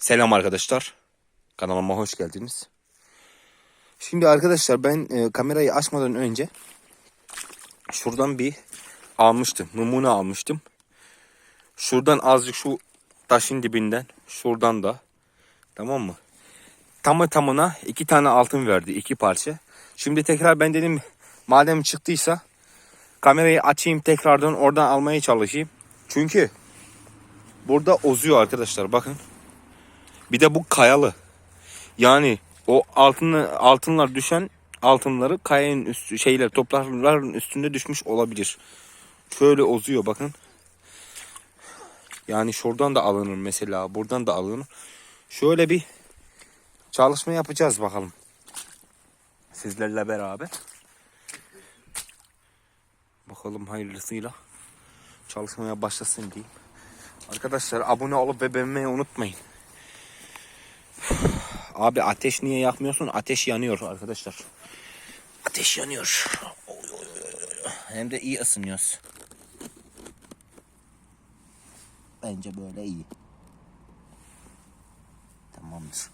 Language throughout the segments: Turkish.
Selam arkadaşlar. Kanalıma hoş geldiniz. Şimdi arkadaşlar ben e, kamerayı açmadan önce şuradan bir almıştım. Numune almıştım. Şuradan azıcık şu taşın dibinden şuradan da tamam mı? Tamı tamına iki tane altın verdi. iki parça. Şimdi tekrar ben dedim madem çıktıysa kamerayı açayım tekrardan oradan almaya çalışayım. Çünkü burada ozuyor arkadaşlar bakın. Bir de bu kayalı. Yani o altını altınlar düşen altınları kayanın üstü şeyler toprakların üstünde düşmüş olabilir. Şöyle ozuyor bakın. Yani şuradan da alınır mesela. Buradan da alınır. Şöyle bir çalışma yapacağız bakalım. Sizlerle beraber. Bakalım hayırlısıyla çalışmaya başlasın diyeyim. Arkadaşlar abone olup ve beğenmeyi unutmayın. Abi ateş niye yakmıyorsun? Ateş yanıyor arkadaşlar. Ateş yanıyor. Hem de iyi ısınıyoruz. Bence böyle iyi. Tamamdır.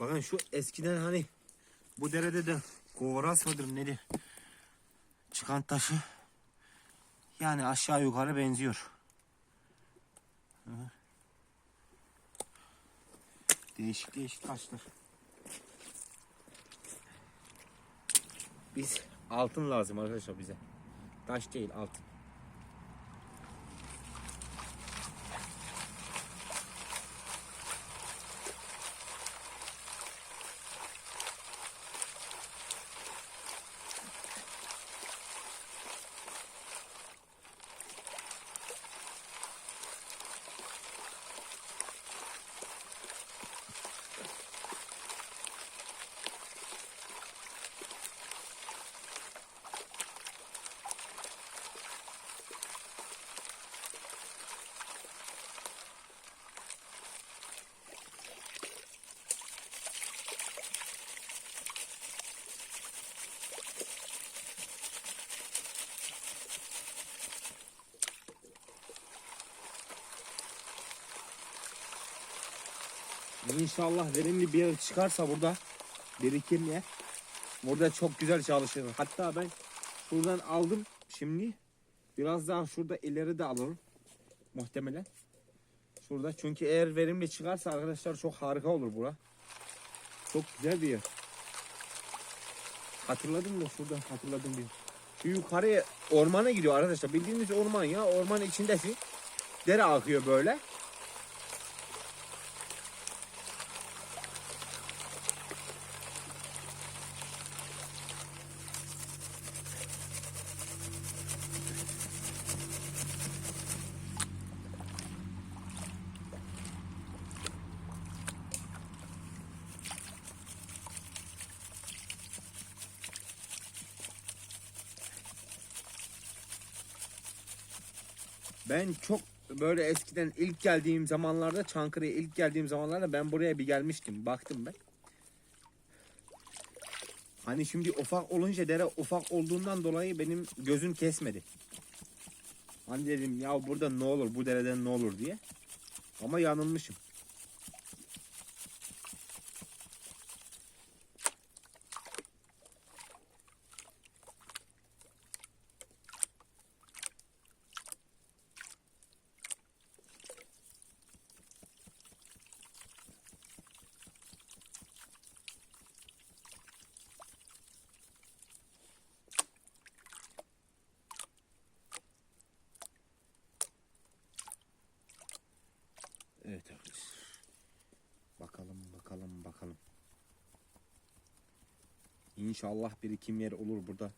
Bakın şu eskiden hani bu derede de kovaras mıdır nedir? Çıkan taşı yani aşağı yukarı benziyor. Değişik değişik taşlar. Biz altın lazım arkadaşlar bize. Taş değil altın. İnşallah verimli bir yer çıkarsa burada birikim yer. Burada çok güzel çalışır. Hatta ben şuradan aldım şimdi. Biraz daha şurada ileri de alırım. Muhtemelen. Şurada çünkü eğer verimli çıkarsa arkadaşlar çok harika olur bura. Çok güzel bir yer. Hatırladın mı şuradan hatırladım bir. Şu yukarıya ormana gidiyor arkadaşlar. Bildiğiniz orman ya. Ormanın içindesin. Dere akıyor böyle. Ben çok böyle eskiden ilk geldiğim zamanlarda Çankırı'ya ilk geldiğim zamanlarda ben buraya bir gelmiştim. Baktım ben. Hani şimdi ufak olunca dere ufak olduğundan dolayı benim gözüm kesmedi. Hani dedim ya burada ne olur bu dereden ne olur diye. Ama yanılmışım. Evet arkadaşlar. Bakalım bakalım bakalım. İnşallah birikim yer olur burada.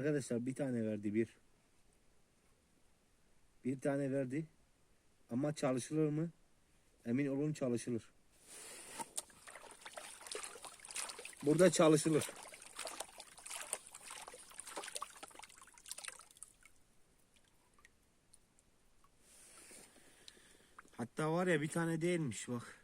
Arkadaşlar bir tane verdi bir. Bir tane verdi. Ama çalışılır mı? Emin olun çalışılır. Burada çalışılır. Hatta var ya bir tane değilmiş bak.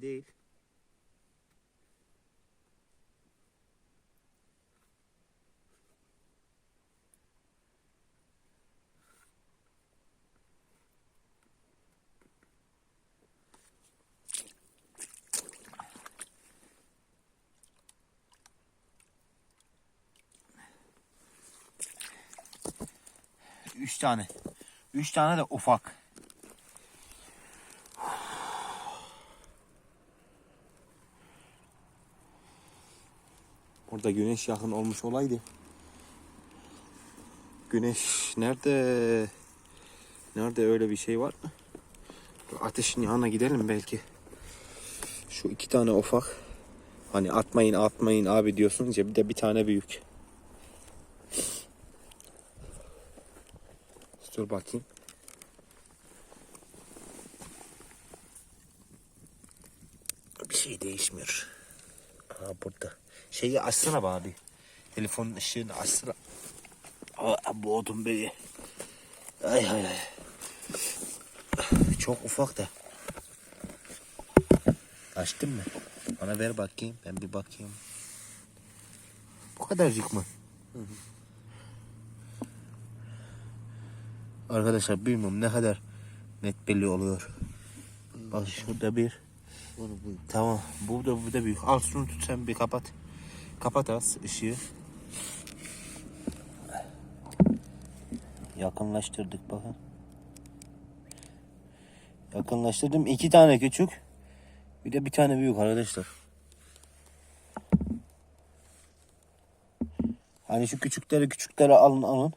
Değil. Üç tane. Üç tane de ufak. Orada güneş yakın olmuş olaydı. Güneş nerede? Nerede öyle bir şey var mı? Ateşin yanına gidelim belki. Şu iki tane ufak. Hani atmayın atmayın abi diyorsunuz ya bir de bir tane büyük. Dur bakayım. Bir şey değişmiyor. Aa burada. Şeyi açsana be abi. Telefonun ışığını açsana. Aa, boğdum beni. Ay ay ay. Çok ufak da. Açtın mı? Bana ver bakayım. Ben bir bakayım. Bu kadarcık mı? Arkadaşlar bilmiyorum ne kadar net belli oluyor. Bak şurada bir. Onu bu. Tamam. Bu da bu da büyük. Al şunu tut sen bir kapat. Kapat az ışığı. Yakınlaştırdık bakın. Yakınlaştırdım. iki tane küçük. Bir de bir tane büyük arkadaşlar. Hani şu küçükleri küçükleri alın alın.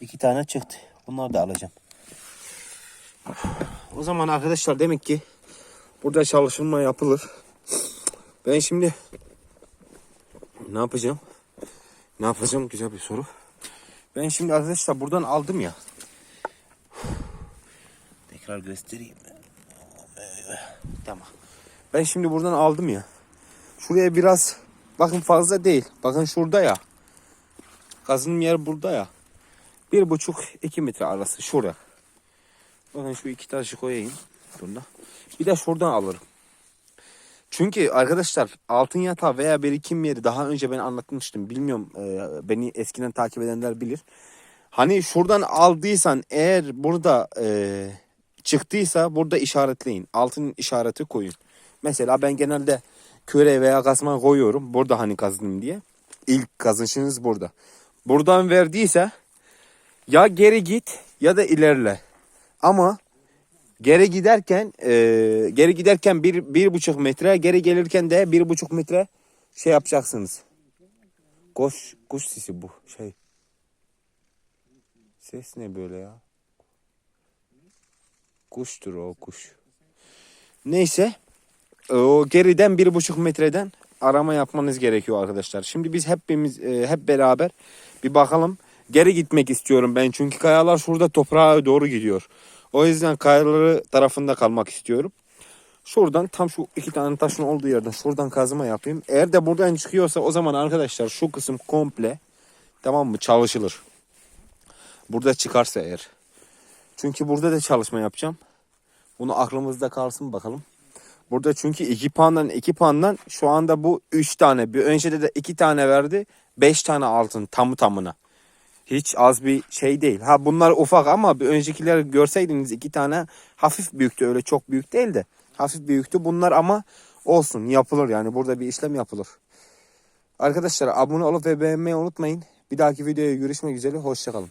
İki tane çıktı. Bunları da alacağım. O zaman arkadaşlar demek ki burada çalışılma yapılır. Ben şimdi ne yapacağım? Ne yapacağım? Güzel bir soru. Ben şimdi arkadaşlar buradan aldım ya. Tekrar göstereyim. Tamam. Ben şimdi buradan aldım ya. Şuraya biraz bakın fazla değil. Bakın şurada ya. Kazının yer burada ya. Bir buçuk iki metre arası şurada. Bakın şu iki taşı koyayım. Bunda. Bir de şuradan alırım. Çünkü arkadaşlar altın yatağı veya birikim yeri daha önce ben anlatmıştım. Bilmiyorum e, beni eskiden takip edenler bilir. Hani şuradan aldıysan eğer burada e, çıktıysa burada işaretleyin. Altın işareti koyun. Mesela ben genelde küre veya kazma koyuyorum. Burada hani kazdım diye. İlk kazışınız burada. Buradan verdiyse ya geri git ya da ilerle. Ama geri giderken e, geri giderken bir, bir buçuk metre geri gelirken de bir buçuk metre şey yapacaksınız. Kuş, kuş sesi bu şey. Ses ne böyle ya? Kuştur o kuş. Neyse. O geriden bir buçuk metreden arama yapmanız gerekiyor arkadaşlar. Şimdi biz hepimiz e, hep beraber bir bakalım. Geri gitmek istiyorum ben çünkü kayalar şurada toprağa doğru gidiyor. O yüzden kayaları tarafında kalmak istiyorum. Şuradan tam şu iki tane taşın olduğu yerden şuradan kazma yapayım. Eğer de buradan çıkıyorsa o zaman arkadaşlar şu kısım komple tamam mı çalışılır. Burada çıkarsa eğer. Çünkü burada da çalışma yapacağım. Bunu aklımızda kalsın bakalım. Burada çünkü iki puandan iki puandan şu anda bu üç tane. Bir öncede de iki tane verdi. Beş tane altın tamı tamına. Hiç az bir şey değil. Ha bunlar ufak ama bir öncekiler görseydiniz iki tane hafif büyüktü. Öyle çok büyük değil de hafif büyüktü. Bunlar ama olsun yapılır yani burada bir işlem yapılır. Arkadaşlar abone olup ve beğenmeyi unutmayın. Bir dahaki videoya görüşmek üzere. Hoşçakalın.